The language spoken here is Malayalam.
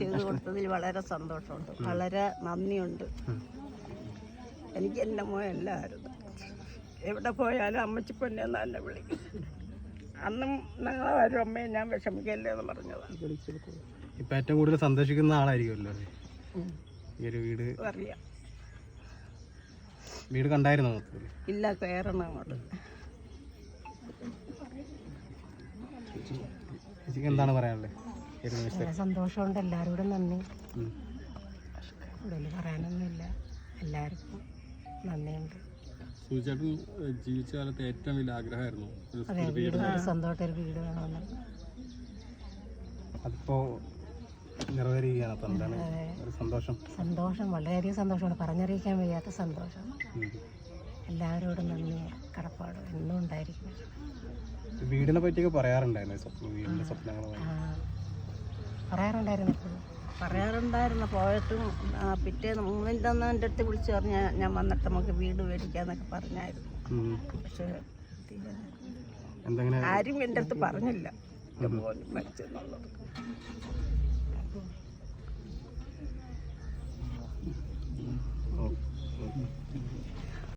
ചെയ്തു കൊടുത്തതിൽ വളരെ സന്തോഷമുണ്ട്. വളരെ നന്ദിയുണ്ട്. എനിക്ക് എന്റെ മോൻ എല്ലാവരും എവിടെ പോയാലും അമ്മച്ചി പൊന്നെ എന്നെ വിളിക്കും. അന്നും ഞങ്ങളെ വരും അമ്മയെ ഞാൻ വിഷമിക്കല്ലേ എന്ന് പറഞ്ഞതാണ് ഇപ്പൊ ഏറ്റവും കൂടുതൽ സന്തോഷിക്കുന്ന ആളായിരിക്കുമല്ലോ? ഈ ഒരു വീട് അറിയാം. വീട് കണ്ടായിരുന്നു മൊത്തത്തിൽ? ഇല്ല കയറണം അങ്ങോട്ട്. ചേച്ചിക്ക് എന്താണ് പറയാനുള്ളത്? വളരെ സന്തോഷമുണ്ട്. എല്ലാവരോടും നന്ദി. കൂടുതൽ പറയാനൊന്നുമില്ല. എല്ലാവർക്കും നന്ദിയുണ്ട്. സൂചിച്ചേട്ടൻ ജീവിച്ച കാലത്ത് ഏറ്റവും വലിയ ആഗ്രഹമായിരുന്നു. അതെ വീട് സ്വന്തമായിട്ട് ഒരു വീട് വേണമെന്ന്. അതിപ്പോ നിറവേറുകയാണ് സന്തോഷം. സന്തോഷം വളരെയധികം സന്തോഷമാണ്. പറഞ്ഞറിയിക്കാൻ വയ്യാത്ത സന്തോഷം. എല്ലാവരോടും നന്ദി. കടപ്പാട് എന്നും ഉണ്ടായിരിക്കും. വീടിനെ പറ്റിയൊക്കെ പറയാറുണ്ടായിരുന്നു വീടിന്റെ സ്വപ്നങ്ങളുമായി ആ, പറയാറുണ്ടായിരുന്നു പറയാറുണ്ടായിരുന്നു. പോയിട്ടും പിറ്റേന്ന് മൂന്നിന്റെ അന്ന് എന്റെ അടുത്ത് വിളിച്ച് പറഞ്ഞ ഞാൻ വന്നിട്ട് നമുക്ക് വീട് മേടിക്കാന്നൊക്കെ പറഞ്ഞായിരുന്നു. പക്ഷെ ആരും എന്റെ അടുത്ത് പറഞ്ഞില്ല. മരിച്ചെന്നുള്ളത്